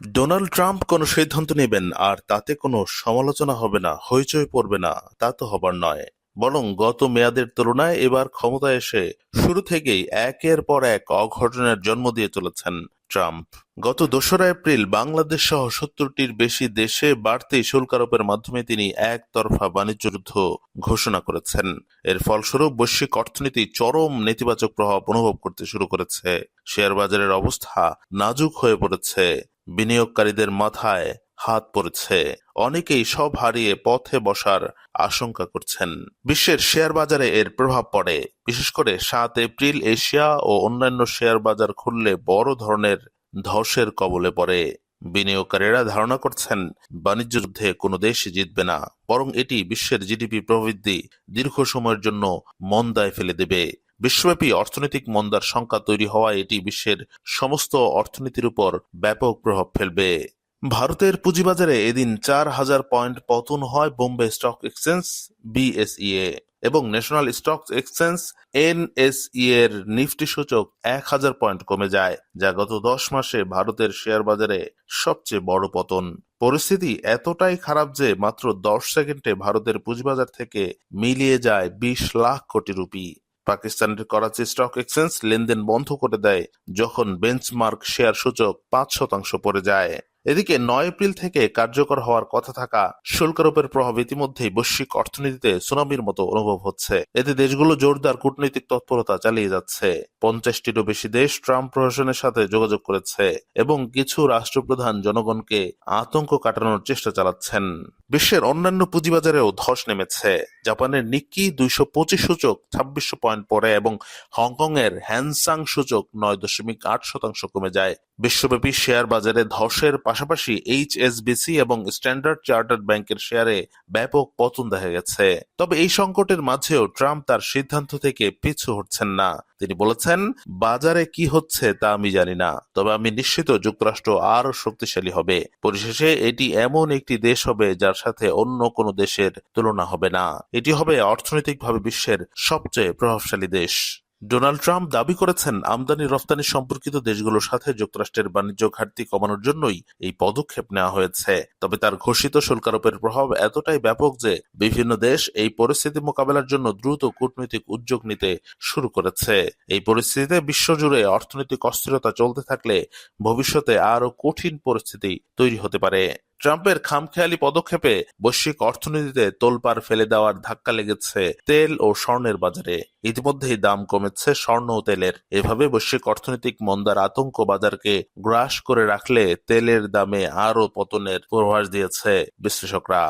Donald Trump কোনো সিদ্ধান্ত নেবেন আর তাতে কোনো সমালোচনা হবে না, হইচই পড়বে না, তা তো হবার নয়। বরং গত মেয়াদের তুলনায় এবার ক্ষমতায় এসে শুরু থেকেই একের পর এক অঘটনের জন্ম দিয়ে চলেছেন ট্রাম্প। গত দোসরা এপ্রিল বাংলাদেশ সহ সত্তরটির বেশি দেশে বাড়তি শুল্ক আরোপের মাধ্যমে তিনি একতরফা বাণিজ্য যুদ্ধ ঘোষণা করেছেন। এর ফলস্বরূপ বৈশ্বিক অর্থনীতি চরম নেতিবাচক প্রভাব অনুভব করতে শুরু করেছে। শেয়ার বাজারের অবস্থা নাজুক হয়ে পড়েছে। বিনিয়োগকারীদের মাথায় হাত পড়েছে। অনেকেই সব হারিয়ে পথে বসার আশঙ্কা করছেন। বিশ্বের শেয়ার বাজারে এর প্রভাব পড়ে। বিশেষ করে সাত এপ্রিল এশিয়া ও অন্যান্য শেয়ার বাজার খুললে বড় ধরনের ধসের কবলে পড়ে। বিনিয়োগকারীরা ধারণা করছেন, বাণিজ্য যুদ্ধে কোনো দেশ জিতবে না, বরং এটি বিশ্বের জিডিপি প্রবৃদ্ধি দীর্ঘ সময়ের জন্য মন্দায় ফেলে দেবে। বিশ্বব্যাপী অর্থনৈতিক মন্দার সংখ্যা তৈরি হওয়ায় এটি বিশ্বের সমস্ত অর্থনীতির উপর ব্যাপক প্রভাব ফেলবে। ভারতের পুঁজিবাজারে এদিন চার হাজার পয়েন্ট পতন হয় বোম্বে স্টক এক্সচেঞ্জ, বিএসইএ, এবং ন্যাশনাল স্টক এক্সচেঞ্জ এনএসই এর নিফটি সূচক এক হাজার পয়েন্ট কমে যায়, যা গত দশ মাসে ভারতের শেয়ার বাজারে সবচেয়ে বড় পতন। পরিস্থিতি এতটাই খারাপ যে মাত্র দশ সেকেন্ডে ভারতের পুঁজিবাজার থেকে মিলিয়ে যায় বিশ লাখ কোটি রুপি। পাকিস্তানের করাচি স্টক এক্সচেঞ্জ লেনদেন বন্ধ করে দেয়, যখন বেঞ্চমার্ক শেয়ার সূচক পাঁচ শতাংশ পড়ে যায়। এদিকে নয় এপ্রিল থেকে কার্যকর হওয়ার কথা থাকা শুল্ক আরোপের প্রভাব ইতিমধ্যেই বৈশ্বিক অর্থনীতিতে সুনামির মতো অনুভব হচ্ছে। এতে দেশগুলো জোরদার কূটনৈতিক তৎপরতা চালিয়ে যাচ্ছে। পঞ্চাশটিরও বেশি দেশ ট্রাম্প প্রশাসনের সাথে যোগাযোগ করেছে এবং কিছু রাষ্ট্রপ্রধান জনগণকে আতঙ্ক কাটানোর চেষ্টা চালাচ্ছেন। বিশ্বের অন্যান্য পুঁজিবাজারেও ধস নেমেছে। জাপানের নিক্কি দুইশো পঁচিশ সূচক ছাব্বিশশো পয়েন্ট পরে এবং হংকং এর হ্যানসাং সূচক নয় দশমিক আট শতাংশ কমে যায়। বিশ্বব্যাপী শেয়ার বাজারে ধসের পাশাপাশি এইচএসবিসি এবং স্ট্যান্ডার্ড চার্টার্ড ব্যাংকের শেয়ারে ব্যাপক পতন দেখা গেছে। তবে এই সংকটের মাঝেও ট্রাম্প তার সিদ্ধান্ত থেকে পিছু হটছেন না। তিনি বলেছেন, বাজারে কি হচ্ছে তা আমি জানি না, তবে আমি নিশ্চিত যুক্তরাষ্ট্র আরও শক্তিশালী হবে। পরিশেষে, এটি এমন একটি দেশ হবে যার সাথে অন্য কোনো দেশের তুলনা হবে না। এটি হবে অর্থনৈতিকভাবে বিশ্বের সবচেয়ে প্রভাবশালী দেশ। ডোনাল্ড ট্রাম্প দাবি করেছেন, আমদানি রফতানি সম্পর্কিত দেশগুলোর সাথে যুক্তরাষ্ট্রের বাণিজ্য ঘাটতি কমানোর জন্যই এই পদক্ষেপ নেওয়া হয়েছে। তবে তার ঘোষিত শুল্কারোপের প্রভাব এতটাই ব্যাপক যে বিভিন্ন দেশ এই পরিস্থিতি মোকাবেলার জন্য দ্রুত কূটনৈতিক উদ্যোগ নিতে শুরু করেছে। এই পরিস্থিতিতে বিশ্বজুড়ে অর্থনৈতিক অস্থিরতা চলতে থাকলে ভবিষ্যতে আরও কঠিন পরিস্থিতি তৈরি হতে পারে। ট্রাম্পের খামখেয়ালি পদক্ষেপে বৈশ্বিক অর্থনীতিতে তোলপার ফেলে দেওয়ার ধাক্কা লেগেছে তেল ও স্বর্ণের বাজারে। ইতিমধ্যেই দাম কমেছে স্বর্ণ ও তেলের। এভাবে বৈশ্বিক অর্থনৈতিক মন্দার আতঙ্ক বাজারকে গ্রাস করে রাখলে তেলের দামে আরও পতনের পূর্বাভাস দিয়েছে বিশ্লেষকরা।